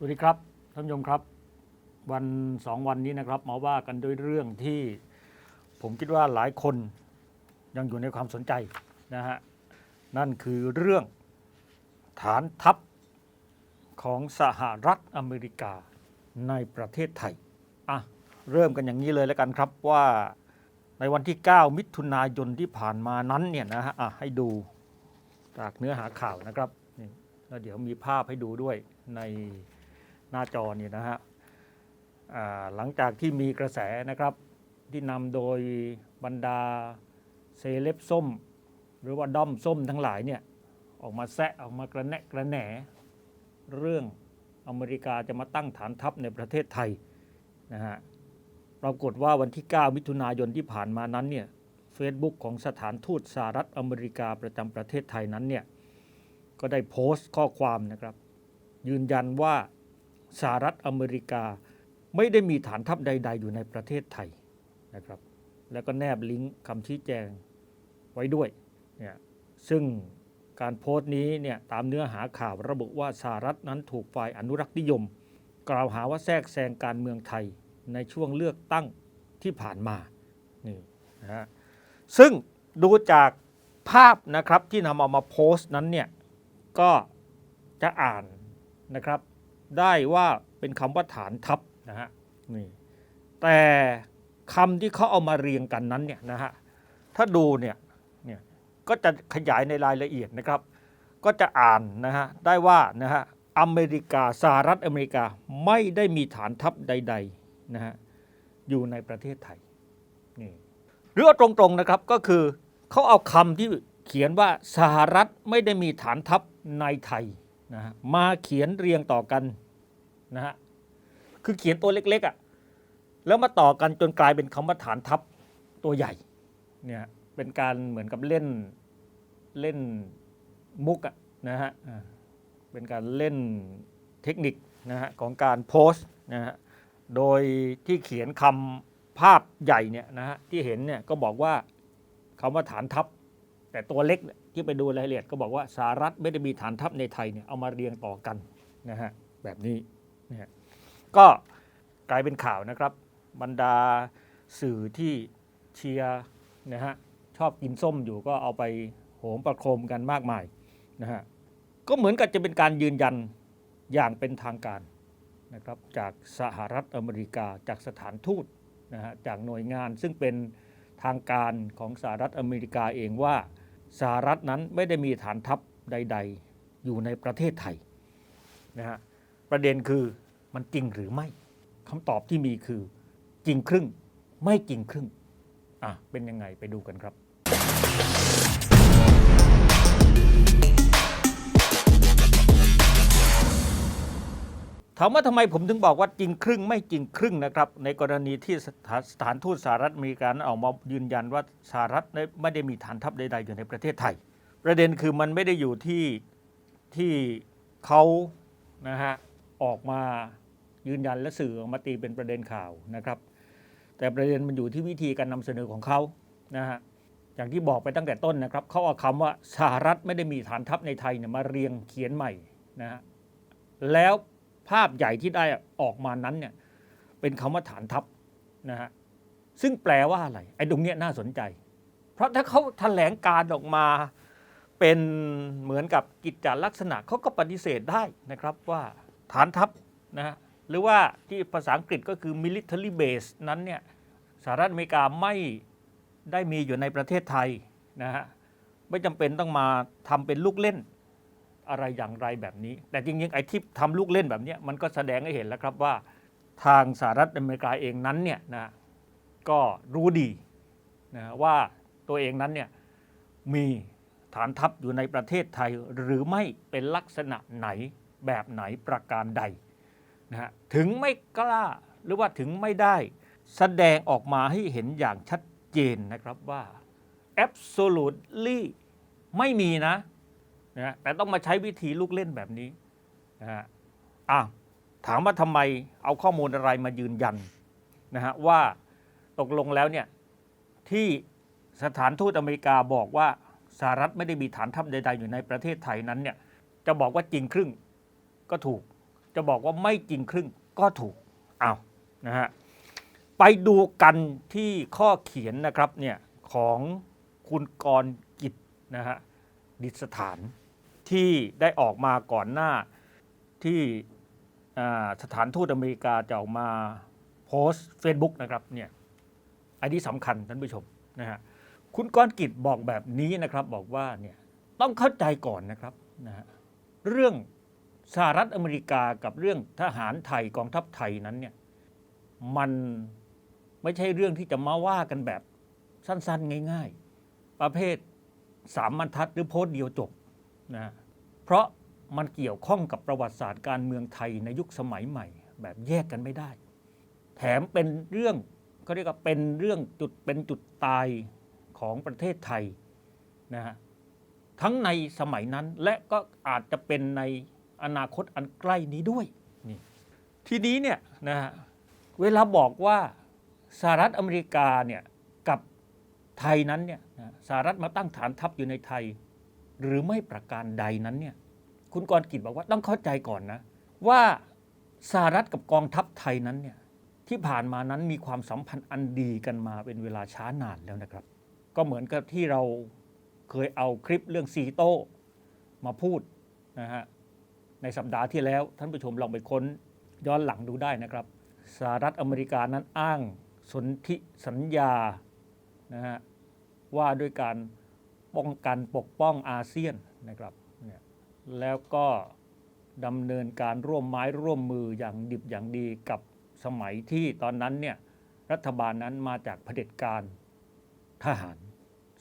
สวัสดีครับท่านผู้ชมครับ วันสองวันนี้นะครับมาว่ากันด้วยเรื่องที่ผมคิดว่าหลายคนยังอยู่ในความสนใจนะฮะนั่นคือเรื่องฐานทัพของสหรัฐอเมริกาในประเทศไทยอะเริ่มกันอย่างนี้เลยแล้วกันครับว่าในวันที่ 9 มิถุนายนที่ผ่านมานั้นเนี่ยนะฮะอะให้ดูจากเนื้อหาข่าวนะครับนี่แล้วเดี๋ยวมีภาพให้ดูด้วยใน หน้าจอเนี่ยนะฮะหลังจากที่มีกระแสนะครับที่นำโดยบรรดาเซเลบส้ม หรือว่าด้อมส้มทั้งหลายเนี่ยออกมาแซะออกมากระแนะกระแหนเรื่องอเมริกาจะมาตั้งฐานทัพในประเทศไทยนะฮะปรากฏว่าวันที่ 9 มิถุนายนที่ผ่านมานั้นเนี่ยเฟซบุ๊กของสถานทูตสหรัฐอเมริกาประจำประเทศไทยนั้นเนี่ยก็ได้โพสต์ข้อความนะครับ ยืนยันว่า สหรัฐอเมริกา ไม่ได้มีฐานทัพใด ๆ อยู่ในประเทศไทยนะครับ แล้วก็แนบลิงก์คำชี้แจงไว้ด้วยเนี่ยซึ่งการโพสต์นี้เนี่ยตามเนื้อหาข่าวระบุว่าสหรัฐนั้นถูกฝ่ายอนุรักษ์นิยม กล่าวหาว่าแทรกแซงการเมืองไทยในช่วงเลือกตั้งที่ผ่านมานี่นะฮะซึ่งดูจากภาพนะครับที่นำเอามาโพสต์นั้นเนี่ยก็จะอ่านนะครับ ได้ว่าเป็นคำว่าฐานทัพนะฮะนี่แต่คำที่เขาเอามาเรียงกันนั้นเนี่ยนะฮะถ้าดูเนี่ยเนี่ยก็จะขยายในรายละเอียดนะครับ ก็จะอ่านนะฮะได้ว่านะฮะอเมริกาสหรัฐอเมริกาไม่ได้มีฐานทัพใดๆนะฮะอยู่ในประเทศไทยนี่หรือเอาตรงๆนะครับก็คือเขาเอาคำที่เขียนว่าสหรัฐไม่ได้มีฐานทัพในไทย นะฮะมาเขียนเรียงต่อกันนะฮะคือเขียนตัวเล็กๆอะ่ะแล้วมาต่อกันจนกลายเป็นคำว่าฐานทัพตัวใหญ่เนี่ยเป็นการเหมือนกับเล่นเล่นมุกอะนะฮะเป็นการเล่นเทคนิคนะฮะของการโพสต์นะฮะโดยที่เขียนคำภาพใหญ่เนี่ยนะฮะที่เห็นเนี่ยก็บอกว่าคำว่าฐานทัพ แต่ตัวเล็กที่ไปดูรายละเอียดก็บอกว่าสหรัฐไม่ได้มีฐานทัพในไทยเนี่ยเอามาเรียงต่อกันนะฮะแบบนี้นะฮะก็กลายเป็นข่าวนะครับ บรรดาสื่อที่เชียร์นะฮะชอบกินส้มอยู่ก็เอาไปโหมประโคมกันมากมายนะฮะก็เหมือนกับจะเป็นการยืนยันอย่างเป็นทางการนะครับจากสหรัฐอเมริกาจากสถานทูตนะฮะจากหน่วยงานซึ่งเป็นทางการของสหรัฐอเมริกาเองว่า สหรัฐนั้นไม่ได้มีฐานทัพใด ๆ อยู่ในประเทศไทยนะฮะประเด็นคือมันจริงหรือไม่คำตอบที่มีคือจริงครึ่งไม่จริงครึ่งอะเป็นยังไงไปดูกันครับ ถามว่าทำไมผมถึงบอกว่าจริงครึ่งไม่จริงครึ่งนะครับ ในกรณีที่สถานสถานทูตสหรัฐอเมริกาออกมายืนยันว่าสหรัฐไม่ได้มีฐานทัพใด ๆ อยู่ในประเทศไทย ประเด็นคือมันไม่ได้อยู่ที่ที่เขานะฮะออกมายืนยันและสื่อออกมาตีเป็นประเด็นข่าวนะครับ แต่ประเด็นมันอยู่ที่วิธีการนำเสนอของเขานะฮะอย่างที่บอกไปตั้งแต่ต้นนะครับเขาเอาคำว่าสหรัฐไม่ได้มีฐานทัพในไทยเนี่ยมาเรียงเขียนใหม่นะฮะแล้ว ภาพใหญ่ที่ได้ออกมานั้นเนี่ยเป็นคำว่าฐานทัพนะฮะซึ่งแปลว่าอะไร ไอ้ตรงเนี้ยน่าสนใจ เพราะถ้าเขาแถลงการออกมาเป็นเหมือนกับกิจจลักษณะเขาก็ปฏิเสธได้นะครับว่าฐานทัพนะฮะหรือว่าที่ภาษาอังกฤษก็คือ military base นั้นเนี่ยสหรัฐอเมริกาไม่ได้มีอยู่ในประเทศไทยนะฮะไม่จำเป็นต้องมาทำเป็นลูกเล่น อะไรอย่างไรแบบนี้ แต่จริงๆไอ้ที่ทำลูกเล่นแบบนี้มันก็แสดงให้เห็นแล้วครับว่าทางสหรัฐอเมริกาเองนั้นเนี่ยนะก็รู้ดีนะว่าตัวเองนั้นเนี่ยมีฐานทัพอยู่ในประเทศไทยหรือไม่เป็นลักษณะไหนแบบไหนประการใดนะฮะถึงไม่กล้าหรือว่าถึงไม่ได้ แสดงออกมาให้เห็นอย่างชัดเจนนะครับว่า absolutely ไม่มีนะ นะฮะแต่ต้องมาใช้วิธีลูกเล่นแบบนี้นะฮะอะถามว่าทำไมเอาข้อมูลอะไรมายืนยันนะฮะว่าตกลงแล้วเนี่ยที่สถานทูตอเมริกาบอกว่าสหรัฐไม่ได้มีฐานทัพใด ๆ อยู่ในประเทศไทยนั้นเนี่ยจะบอกว่าจริงครึ่งก็ถูก จะบอกว่าไม่จริงครึ่งก็ถูกเอานะฮะไปดูกันที่ข้อเขียนนะครับเนี่ยของคุณกรกิจนะฮะดิษฐาน ที่ได้ออกมาก่อนหน้าที่สถานทูตอเมริกาจะออกมาโพสต์ Facebook นะครับเนี่ยอันนี้สำคัญท่านผู้ชมนะฮะคุณกรณ์กิจบอกแบบนี้นะครับบอกว่าเนี่ยต้องเข้าใจก่อนนะครับนะฮะเรื่องสหรัฐอเมริกากับเรื่องทหารไทยกองทัพไทยนั้นเนี่ยมันไม่ใช่เรื่องที่จะมาว่ากันแบบสั้นๆ ง่าย ๆ ประเภทสามบรรทัดหรือโพสต์เดียวจบ นะเพราะมันเกี่ยวข้องกับประวัติศาสตร์การเมืองไทยในยุคสมัยใหม่ แบบแยกกันไม่ได้ แถมเป็นเรื่องเขาเรียกว่าเป็นเรื่องจุดเป็นจุดตายของประเทศไทยนะฮะทั้งในสมัยนั้นและก็อาจจะเป็นในอนาคตอันใกล้นี้ด้วยนี่ทีนี้เนี่ยนะฮะเวลาบอกว่าสหรัฐอเมริกาเนี่ยกับไทยนั้นเนี่ยสหรัฐมาตั้งฐานทัพอยู่ในไทย หรือไม่ประการใดนั้นเนี่ยคุณกรกิจบอกว่าต้องเข้าใจก่อนนะ ว่าสหรัฐกับกองทัพไทยนั้นเนี่ยที่ผ่านมานั้นมีความสัมพันธ์อันดีกันมาเป็นเวลาช้านานแล้วนะครับ ก็เหมือนกับที่เราเคยเอาคลิปเรื่องซีโต้มาพูดนะฮะในสัปดาห์ที่แล้วท่านผู้ชมลองไปค้นย้อนหลังดูได้นะครับสหรัฐอเมริกานั้นอ้างสนธิสัญญานะฮะว่าด้วยการ ป้องกันปกป้องอาเซียนนะครับเนี่ยแล้วก็ดำเนินการร่วมไม้ร่วมมืออย่างดิบอย่างดีกับสมัยที่ตอนนั้นเนี่ยรัฐบาลนั้นมาจากเผด็จการทหาร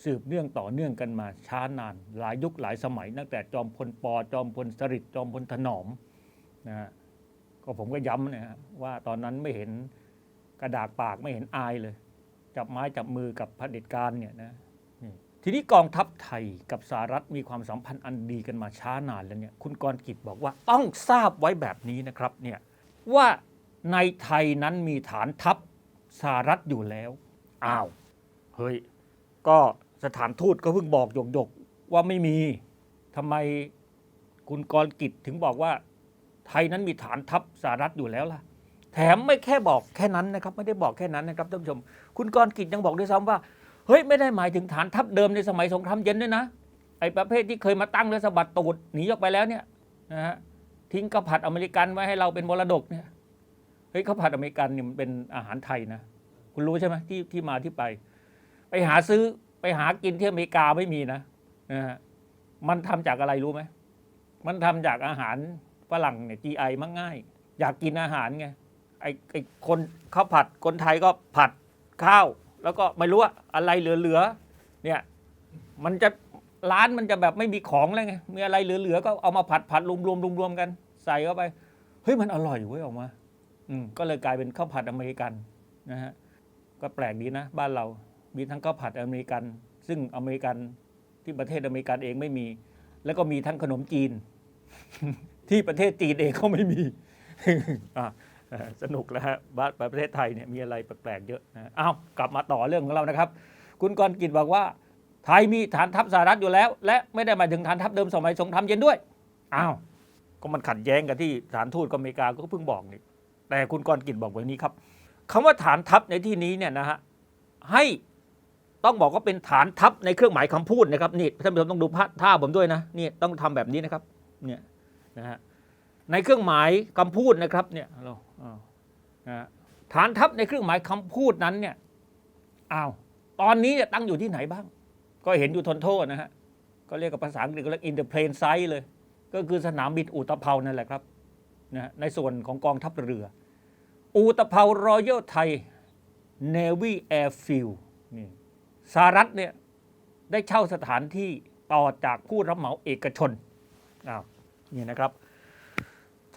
สืบเนื่องต่อเนื่องกันมาช้านาน หลายยุคหลายสมัยตั้งแต่จอมพลปอจอมพลสฤษดิ์จอมพลถนอมนะฮะก็ผมก็ย้ำนะฮะว่าตอนนั้นไม่เห็นกระดากปากไม่เห็นอายเลย จับไม้จับมือกับเผด็จการเนี่ยนะ ทีนี้กองทัพไทยกับสหรัฐมีความสัมพันธ์อันดีกันมาช้านานแล้วเนี่ยคุณกรณ์กิจบอกว่าต้องทราบไว้แบบนี้นะครับเนี่ยว่าในไทยนั้นมีฐานทัพสหรัฐอยู่แล้วอ้าวเฮ้ยก็สถานทูตก็เพิ่งบอกหยกๆว่าไม่มีทำไมคุณกรกิจถึงบอกว่า ไทยนั้นมีฐานทัพสหรัฐอยู่แล้วล่ะ แถมไม่แค่บอกแค่นั้นนะครับ ไม่ได้บอกแค่นั้นนะครับท่านผู้ชม คุณกรกิจยังบอกด้วยซ้ำว่า เฮ้ยไม่ได้หมายถึงฐานทัพเดิมในสมัยสงครามเย็นด้วยนะ ไอ้ประเภทที่เคยมาตั้งแล้วสะบัดตูดหนีออกไปแล้วเนี่ยนะฮะทิ้งข้าวผัดอเมริกันไว้ให้เราเป็นมรดกเนี่ยเฮ้ยข้าวผัดอเมริกันเนี่ยมันเป็นอาหารไทยนะ คุณรู้ใช่ไหมที่ที่มาที่ไป ไปหาซื้อไปหากินที่อเมริกาไม่มีนะนะฮะมันทำจากอะไรรู้ไหมมันทำจากอาหารฝรั่งเนี่ย GI มักง่าย อยากกินอาหารไงไอ้ไอ้คนข้าวผัดคนไทยก็ผัดข้าว แล้วก็ไม่รู้ว่าอะไรเหลือๆเนี่ยมันจะร้านมันจะแบบไม่มีของเลยไงมีอะไรเหลือๆก็เอามาผัดผัดรวมๆรวมๆกัน ใส่เข้าไปเฮ้ยมันอร่อยเว้ยออกมาอืมก็เลยกลายเป็นข้าวผัดอเมริกันนะฮะก็แปลกดีนะ บ้านเรามีทั้งข้าวผัดอเมริกัน ซึ่งอเมริกันที่ประเทศอเมริกันเองไม่มี แล้วก็มีทั้งขนมจีน ที่ประเทศจีนเองก็ไม่มีอะเอ่อ สนุกแล้วฮะบ้านประเทศไทยเนี่ยมีอะไรแปลกๆเยอะนะอ้าวกลับมาต่อเรื่องของเรานะครับ คุณกรกิจบอกว่า ไทยมีฐานทัพสหรัฐอยู่แล้ว และไม่ได้หมายถึงฐานทัพเดิมสมัยสงครามเย็นด้วยอ้าวก็มันขัดแย้งกับที่สถานทูตอเมริกาก็เพิ่งบอกนี่แต่คุณกรกิจบอกแบบนี้ครับคำว่าฐานทัพในที่นี้เนี่ยนะฮะให้ต้องบอกว่าเป็นฐานทัพในเครื่องหมายคำพูดนะครับนี่ท่านผู้ชมต้องดูท่าผมด้วยนะนี่ต้องทำแบบนี้นะครับเนี่ยนะฮะ ในเครื่องหมายคำพูดนะครับเนี่ยเราฐานทัพในเครื่องหมายคำพูดนั้นเนี่ยอ้าวตอนนี้เนี่ยตั้งอยู่ที่ไหนบ้าง ก็เห็นอยู่ทนโทษนะฮะก็เรียกกับภาษาอังกฤษก็เรียก in the plain sight เลย ก็คือสนามบินอุตภเปานั่นแหละครับนะฮะในส่วนของกองทัพเรือ อุตภเปารอยัลไทย Navy Airfield นี่สหรัฐเนี่ยได้เช่าสถานที่ต่อจากผู้รับเหมาเอกชนอ้าวนี่นะครับ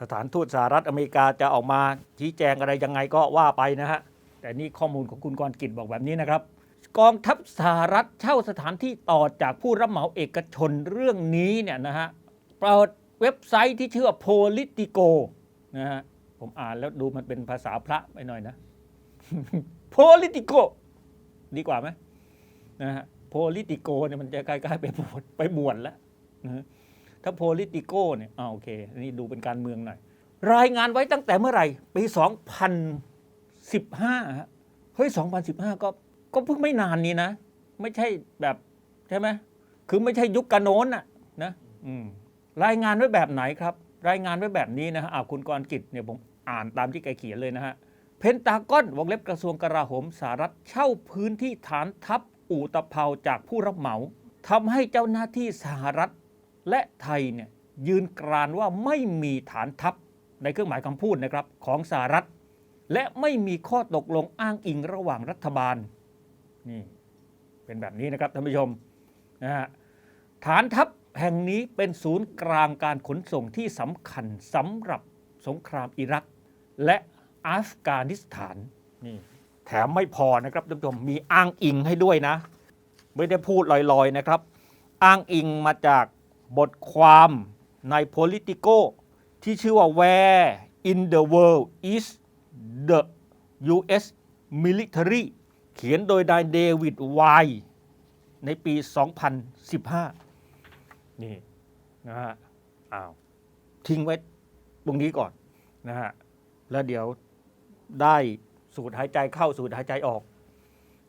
สถานทูตสหรัฐอเมริกาจะออกมาชี้แจงอะไรยังไงก็ว่าไปนะฮะ แต่นี่ข้อมูลของคุณกรกิจบอกแบบนี้นะครับ กองทัพสหรัฐเช่าสถานที่ต่อจากผู้รับเหมาเอกชนเรื่องนี้เนี่ยนะฮะเปิดเว็บไซต์ที่ชื่อ Politico นะฮะผมอ่านแล้วดูมันเป็นภาษาพระไปหน่อยนะ Politico ดีกว่าไหมนะฮะ Politico เนี่ยมันจะใกล้ๆไปบวชไปบวชแล้วนะ ถ้า Politico เนี่ยอ่าโอเคอันนี่ดูเป็นการเมืองหน่อย รายงานไว้ตั้งแต่เมื่อไหร่ ปี 2015ฮะเฮ้ย 2015 ก็ก็เพิ่งไม่นานนี้นะ ไม่ใช่แบบใช่ไหมคือไม่ใช่ยุคกะโน้นน่ะนะรายงานไว้แบบไหนครับ รายงานไว้แบบนี้นะฮะอ่าคุณกรกิจเนี่ยผมอ่านตามที่แกเขียนเลยนะฮะเพนตากอนวงเล็บกระทรวงกลาโหมสหรัฐเช่าพื้นที่ฐานทัพอู่ตะเภาจากผู้รับเหมาทำให้เจ้าหน้าที่สหรัฐ และไทยเนี่ยยืนกรานว่าไม่มีฐานทัพในเครื่องหมายคำพูดนะครับของสหรัฐ และไม่มีข้อตกลงอ้างอิงระหว่างรัฐบาลนี่เป็นแบบนี้นะครับท่านผู้ชมนะฮะฐานทัพแห่งนี้เป็นศูนย์กลางการขนส่งที่สำคัญสำหรับสงครามอิรัก และอัฟกานิสถานนี่แถมไม่พอนะครับท่านผู้ชมมีอ้างอิงให้ด้วยนะ ไม่ได้พูดลอยๆนะครับ อ้างอิงมาจาก บทความใน Politico ที่ชื่อว่า Where in the world is the U.S. military เขียนโดยนายเดวิดไวน์ในปี 2015 นี่นะฮะอ้าวทิ้งไว้ตรงนี้ก่อนนะฮะแล้วเดี๋ยวได้สูดหายใจเข้าสูดหายใจออก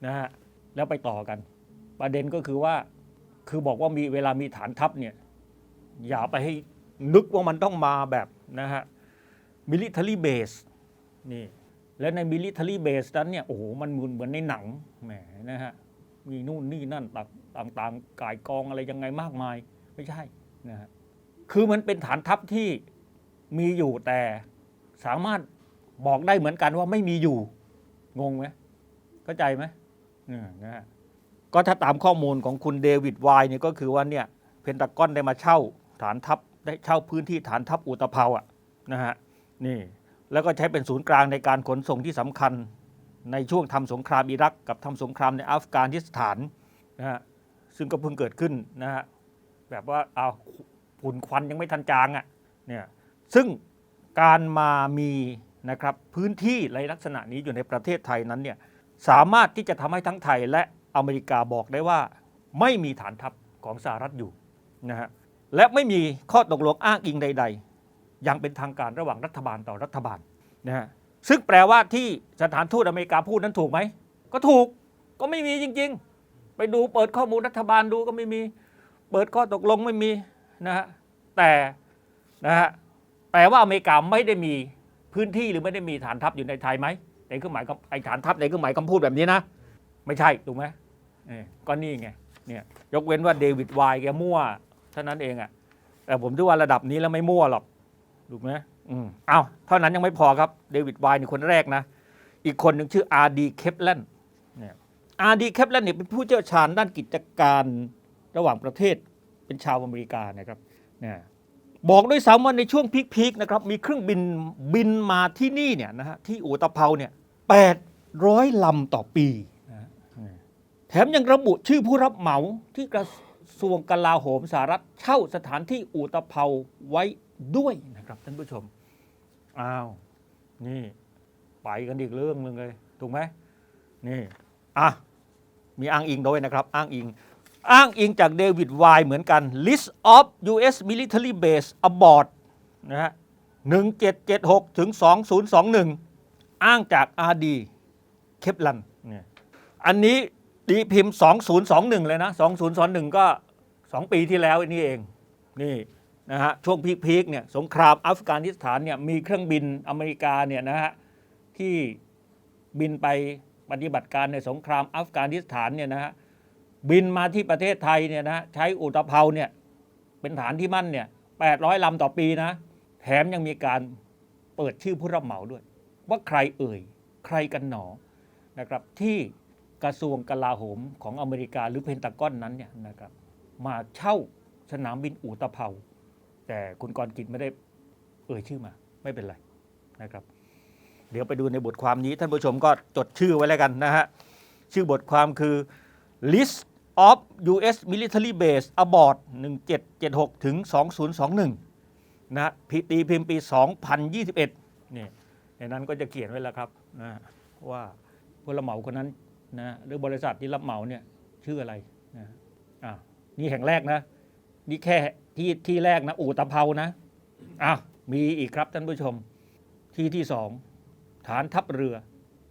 นะฮะแล้วไปต่อกัน ประเด็นก็คือว่าคือบอกว่ามีเวลามีฐานทัพเนี่ย อย่าไปให้นึกว่ามันต้องมาแบบนะฮะ military base นี่และใน military base นั้นเนี่ยโอ้โหมันเหมือนเหมือนในหนังแหมนะฮะมีนู่นนี่นั่นต่างต่างๆกายกองอะไรยังไงมากมาย ไม่ใช่นะฮะคือมันเป็นฐานทัพที่มีอยู่แต่สามารถบอกได้เหมือนกันว่าไม่มีอยู่ งงไหมเข้าใจไหมอืมนะฮะก็ถ้าตามข้อมูลของคุณเดวิดไวน์เนี่ยก็คือว่าเนี่ยเพนตากอนได้มาเช่า ฐานทัพได้เช่าพื้นที่ฐานทัพอุตภเปาอะนะฮะนี่แล้วก็ใช้เป็นศูนย์กลางในการขนส่งที่สำคัญ ในช่วงทำสงครามอิรักกับทำสงครามในอัฟกานิสถานนะฮะซึ่งก็เพิ่งเกิดขึ้นนะฮะแบบว่าเอาฝุ่นควันยังไม่ทันจางอะเนี่ยซึ่งการมามีนะครับพื้นที่ในลักษณะนี้อยู่ในประเทศไทยนั้นเนี่ยสามารถที่จะทำให้ทั้งไทยและอเมริกาบอกได้ว่า ไม่มีฐานทัพของสหรัฐอยู่นะฮะ และไม่มีข้อตกลงอ้างอิงใดๆอย่างเป็นทางการระหว่างรัฐบาลต่อรัฐบาลนะฮะซึ่งแปลว่าที่สถานทูตอเมริกาพูดนั้นถูกไหม ก็ถูกก็ไม่มีจริง ๆ ไปดูเปิดข้อมูลรัฐบาลดูก็ไม่มี เปิดข้อตกลงไม่มีนะฮะแต่นะฮะแปลว่าอเมริกาไม่ได้มีพื้นที่หรือไม่ได้มีฐานทัพอยู่ในไทยไหมในเครื่องหมายไอฐานทัพในเครื่องหมายคำพูดแบบนี้นะ ไม่ใช่ถูกไหมเออก็นี่ไงเนี่ยยกเว้นว่าเดวิดไวน์แกมั่ว เท่านั้นเองอะแต่ผมถือว่าระดับนี้แล้วไม่มั่วหรอกถูกไหมอืมเอาเท่านั้นยังไม่พอครับเดวิดไวน์นี่คนแรกนะ อีกคนหนึ่งชื่ออาร์ดีเคปแลนเนี่ยอาร์ดีเคปแลนเนี่ยเป็นผู้เชี่ยวชาญด้านกิจการระหว่างประเทศเป็นชาวอเมริกานะครับเนี่ยบอกด้วยซ้ำว่าในช่วงพีคๆนะครับมีเครื่องบินบินมาที่นี่เนี่ยนะฮะที่อูตะเภาเนี่ยแปดร้อยลำต่อปีนะฮะแถมยังระบุชื่อผู้รับเหมาที่กระ ทรวงกลาโหมสหรัฐเช่าสถานที่อู่ตะเภาไว้ด้วยนะครับท่านผู้ชม อ้าว นี่ไปกันอีกเรื่องหนึ่งเลย ถูกไหมนี่อะมีอ้างอิงด้วยนะครับ อ้างอิง อ้างอิงจากเดวิดไวเหมือนกัน list of U.S. military base aboard นะฮะ1776 ถึง 2021 อ้างจาก R.D. เคปลันเนี่ยอันนี้ตีพิมพ์ 2021 เลยนะ 2021 ก็ 2ปีที่แล้วนี่เองนี่นะฮะช่วงพีคๆเนี่ยสงครามอัฟกานิสถานเนี่ยมีเครื่องบินอเมริกาเนี่ยนะฮะที่บินไปปฏิบัติการในสงครามอัฟกานิสถานเนี่ยนะฮะบินมาที่ประเทศไทยเนี่ยนะใช้อุตภเปาเนี่ยเป็นฐานที่มั่นเนี่ยแปดร้อยลำต่อปีนะ แถมยังมีการเปิดชื่อผู้รับเหมาด้วย ว่าใครเอ่ย ใครกันหนอนะครับที่กระทรวงกลาโหมของอเมริกาหรือเพนตากอนนั้นเนี่ยนะครับ มาเช่าสนามบินอุตภเปาแต่คุณกรกิจไม่ได้เอ่ยชื่อมา ไม่เป็นไรนะครับ เดี๋ยวไปดูในบทความนี้ท่านผู้ชมก็จดชื่อไว้แล้วกันนะฮะ ชื่อบทความคือ list of U.S. military base aboard 1776ถึง2021 นะพิตีพิมพ์ปี 2021นี่ในนั้นก็จะเขียนไว้แล้วครับนะว่าผู้รับเหมาคนนั้นนะหรือบริษัทที่รับเหมาเนี่ยชื่ออะไรนะ นี่แห่งแรกนะ นี่แค่ที่ที่แรกนะอู่ตะเภานะอ้าวมีอีกครับท่านผู้ชม ที่ที่สองฐานทัพเรือ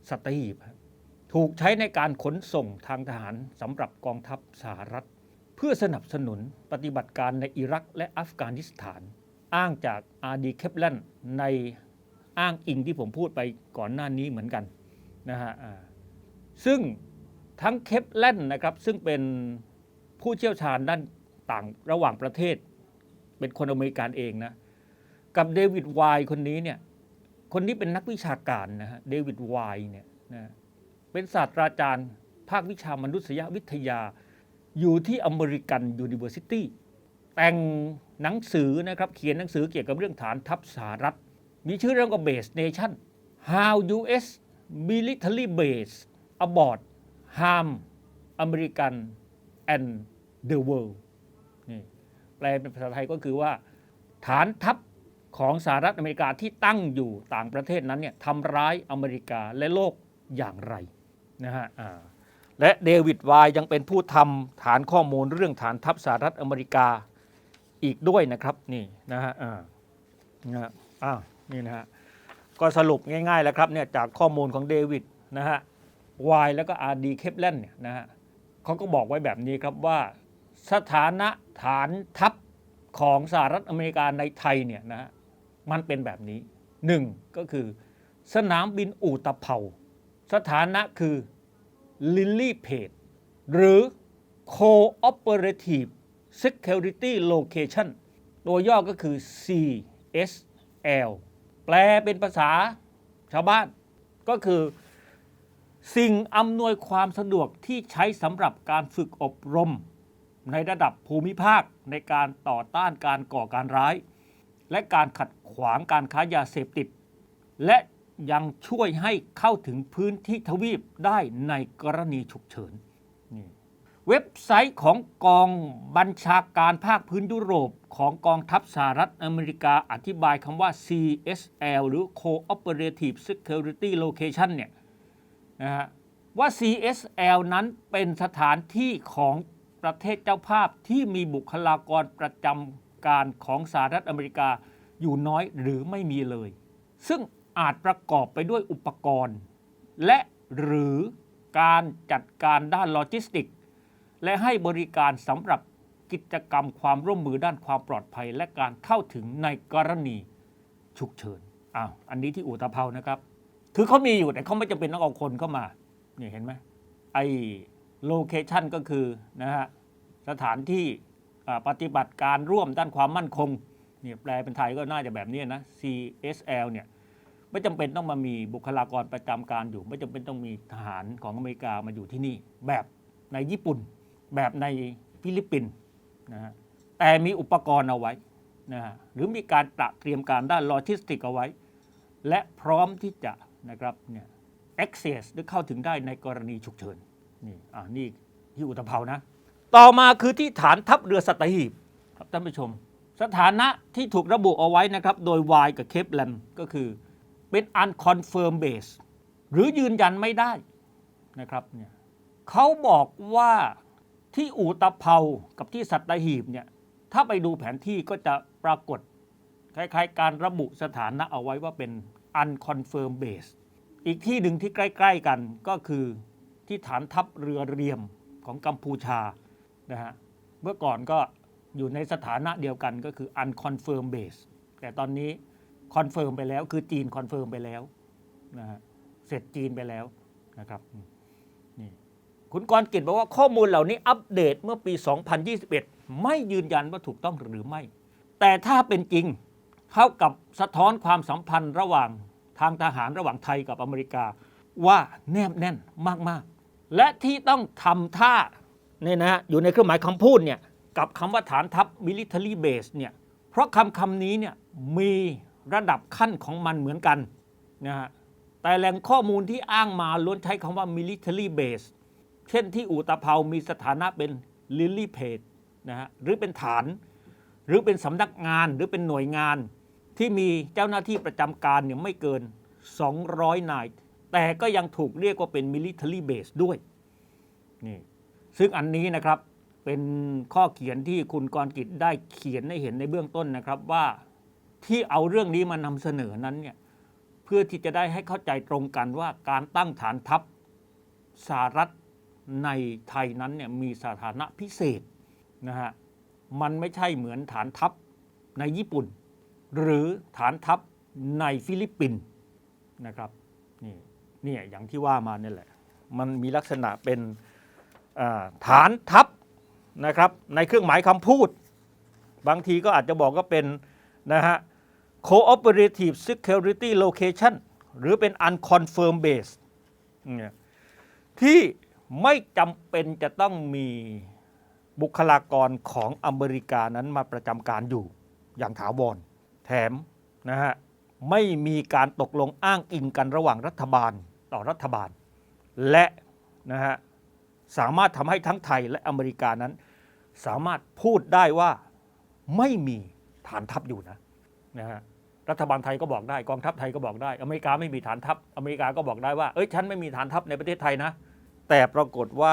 สัตหีบถูกใช้ในการขนส่งทางทหารสำหรับกองทัพสหรัฐ เพื่อสนับสนุนปฏิบัติการในอิรักและอัฟกานิสถาน อ้างจากอาดีเคปแลนในอ้างอิงที่ผมพูดไปก่อนหน้านี้เหมือนกันนะฮะซึ่งทั้งเคปแลนนะครับซึ่งเป็น ผู้เชี่ยวชาญด้านต่างระหว่างประเทศ เป็นคนอเมริกันเองนะ กับเดวิดไวน์คนนี้เนี่ย คนนี้เป็นนักวิชาการนะฮะเดวิดไวน์เนี่ยนะเป็นศาสตราจารย์ ภาควิชามนุษยวิทยา อยู่ที่อเมริกันยูนิเวอร์ซิตี้แต่งหนังสือนะครับ เขียนหนังสือเกี่ยวกับเรื่องฐานทัพสหรัฐ มีชื่อเรื่องว่า Base Nation How U.S. Military Base Abort Harm American and the World นี่แปลเป็นภาษาไทยก็คือว่า ฐานทัพของสหรัฐอเมริกาที่ตั้งอยู่ต่างประเทศนั้นเนี่ยทำร้ายอเมริกาและโลกอย่างไรนะฮะและเดวิดไวน์ยังเป็นผู้ทำฐานข้อมูลเรื่องฐานทัพสหรัฐอเมริกาอีกด้วยนะครับนี่นะฮะอ่านะอ้าวนี่นะฮะก็สรุปง่ายๆแล้วครับเนี่ยจากข้อมูลของเดวิดนะฮะไวน์แล้วก็อาร์ดีเคปแลนเนี่ยนะฮะ เขาก็บอกไว้แบบนี้ครับว่า สถานะฐานทัพของสหรัฐอเมริกาในไทยเนี่ยนะมันเป็นแบบนี้หนึ่งก็คือ สนามบินอู่ตะเภาสถานะคือ Lily Page หรือ Cooperative Security Location ตัวย่อก็คือ CSL แปลเป็นภาษาชาวบ้านก็คือ สิ่งอำนวยความสะดวกที่ใช้สำหรับการฝึกอบรม ในระดับภูมิภาคในการต่อต้านการก่อการร้าย และการขัดขวางการค้ายาเสพติด และยังช่วยให้เข้าถึงพื้นที่ทวีปได้ในกรณีฉุกเฉิน เว็บไซต์ของกองบัญชาการภาคพื้นยุโรปของกองทัพสหรัฐอเมริกาอธิบายคำว่า CSL หรือ Cooperative Security Location เนี่ย นะฮะว่า CSL นั้นเป็นสถานที่ของประเทศเจ้าภาพที่มีบุคลากรประจำการของสหรัฐอเมริกาอยู่น้อยหรือไม่มีเลย ซึ่งอาจประกอบไปด้วยอุปกรณ์ และหรือการจัดการด้านโลจิสติก และให้บริการสำหรับกิจกรรมความร่วมมือด้านความปลอดภัย และการเข้าถึงในกรณีฉุกเฉินอ้าวอันนี้ที่อุตภเปานะครับ คือเขามีอยู่แต่เขาไม่จำเป็นต้องเอาคนเข้ามาเนี่ยเห็นไหมไอ้โลเคชันก็คือนะฮะสถานที่ปฏิบัติการร่วมด้านความมั่นคงเนี่ยแปลเป็นไทยก็น่าจะแบบนี้นะ CSL เนี่ยไม่จำเป็นต้องมามีบุคลากรประจำการอยู่ ไม่จำเป็นต้องมีทหารของอเมริกามาอยู่ที่นี่ แบบในญี่ปุ่น แบบในฟิลิปปินส์นะฮะแต่มีอุปกรณ์เอาไว้นะฮะหรือมีการตระเตรียมการด้านโลจิสติกเอาไว้ และพร้อมที่จะ นะครับเนี่ย access หรือเข้าถึงได้ในกรณีฉุกเฉินนี่อ่านี่ที่อุตภเปานะ ต่อมาคือที่ฐานทัพเรือสัตหีบครับท่านผู้ชม สถานะที่ถูกระบุเอาไว้นะครับ โดยวายกับเคปแลนก็คือเป็น unconfirmed base หรือยืนยันไม่ได้นะครับเนี่ยเขาบอกว่าที่อูตะเภากับที่สัตหีบเนี่ยถ้าไปดูแผนที่ก็จะปรากฏ คล้ายๆ การระบุสถานะเอาไว้ว่าเป็น unconfirmed base อีกที่หนึ่งที่ใกล้ ๆกันก็คือที่ฐานทัพเรือเรียมของกัมพูชานะฮะเมื่อก่อนก็อยู่ในสถานะเดียวกันก็คือ unconfirmed base แต่ตอนนี้คอนเฟิร์มไปแล้วคือจีนคอนเฟิร์มไปแล้วนะฮะเสร็จจีนไปแล้วนะครับนี่คุณกรกิจบอกว่าข้อมูลเหล่านี้อัปเดตเมื่อปี 2021 ไม่ยืนยันว่าถูกต้องหรือไม่ แต่ถ้าเป็นจริง เท่ากับสะท้อนความสัมพันธ์ระหว่างทางทหารระหว่างไทยกับอเมริกา ว่าแนบแน่นมากๆ และที่ต้องทำท่าเนี่ยนะฮะอยู่ในเครื่องหมายคำพูดเนี่ยกับคำว่าฐานทัพ military base เนี่ยเพราะคำคำนี้เนี่ยมีระดับขั้นของมันเหมือนกันนะฮะแต่แหล่งข้อมูลที่อ้างมาล้วนใช้คำว่า military base เช่นที่อูตะเภามีสถานะเป็น lily page นะฮะหรือเป็นฐาน หรือเป็นสำนักงานหรือเป็นหน่วยงาน ที่มีเจ้าหน้าที่ประจำการเนี่ยไม่เกิน 200 นาย แต่ก็ยังถูกเรียกว่าเป็น military base ด้วยนี่ซึ่งอันนี้นะครับเป็นข้อเขียนที่คุณกรกิจได้เขียนให้เห็นในเบื้องต้นนะครับว่าที่เอาเรื่องนี้มานำเสนอนั้นเนี่ยเพื่อที่จะได้ให้เข้าใจตรงกันว่าการตั้งฐานทัพสหรัฐในไทยนั้นเนี่ยมีสถานะพิเศษนะฮะมันไม่ใช่เหมือนฐานทัพในญี่ปุ่น หรือฐานทัพในฟิลิปปินส์นะครับนี่เนี่ยอย่างที่ว่ามาเนี่ยแหละ มันมีลักษณะเป็นฐานทัพนะครับในเครื่องหมายคำพูด บางทีก็อาจจะบอกก็เป็นนะฮะ cooperative security location หรือเป็น unconfirmed base เนี่ยที่ไม่จำเป็นจะต้องมีบุคลากรของอเมริกานั้นมาประจำการอยู่อย่างถาวร แถมนะฮะไม่มีการตกลงอ้างอิงกันระหว่างรัฐบาลต่อรัฐบาล และนะฮะสามารถทำให้ทั้งไทยและอเมริกานั้น สามารถพูดได้ว่าไม่มีฐานทัพอยู่นะนะฮะรัฐบาลไทยก็บอกได้กองทัพไทยก็บอกได้ อเมริกาไม่มีฐานทัพอเมริกาก็บอกได้ว่าเอ้ยฉันไม่มีฐานทัพในประเทศไทยนะ แต่ปรากฏว่า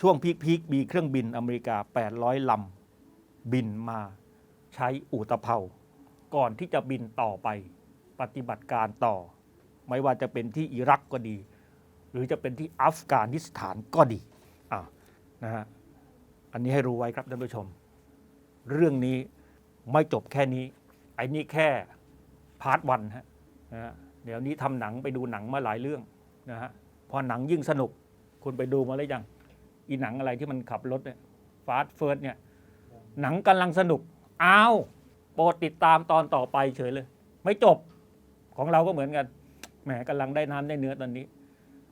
ช่วงพีคๆมีเครื่องบินอเมริกา 800ลำบินมาใช้อูตะเภา ก่อนที่จะบินต่อไปปฏิบัติการต่อ ไม่ว่าจะเป็นที่อิรักก็ดี หรือจะเป็นที่อัฟกานิสถานก็ดีอ่านะฮะอันนี้ให้รู้ไว้ครับท่านผู้ชม เรื่องนี้ไม่จบแค่นี้ไอ้นี่แค่พาร์ทวันฮะนะฮะเดี๋ยวนี้ทำหนังไปดูหนังมาหลายเรื่องนะฮะพอหนังยิ่งสนุก คุณไปดูมาแล้วยังอีหนังอะไรที่มันขับรถเนี่ยฟาสเฟิร์สเนี่ยหนังกำลังสนุกอ้าว โปรดติดตามตอนต่อไปเฉยเลย ไม่จบของเราก็เหมือนกันแหมกำลังได้น้ำได้เนื้อตอนนี้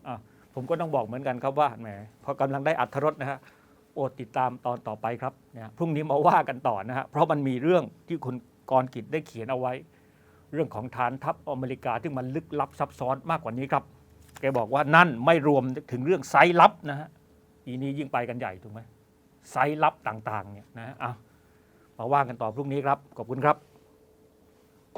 อะผมก็ต้องบอกเหมือนกันครับว่าแหมพอกำลังได้อัธรสนะฮะโปรดติดตามตอนต่อไปครับเนี่ยพรุ่งนี้มาว่ากันต่อนะฮะเพราะมันมีเรื่องที่คุณกรกิจได้เขียนเอาไว้ เรื่องของฐานทัพอเมริกาที่มันลึกลับซับซ้อนมากกว่านี้ครับแกบอกว่านั่นไม่รวมถึงเรื่องไซลับนะฮะอีนี้ยิ่งไปกันใหญ่ถูกไหมไซลับต่างๆเนี่ยนะฮะอะ มาว่ากันต่อพรุ่งนี้ครับ ขอบคุณครับ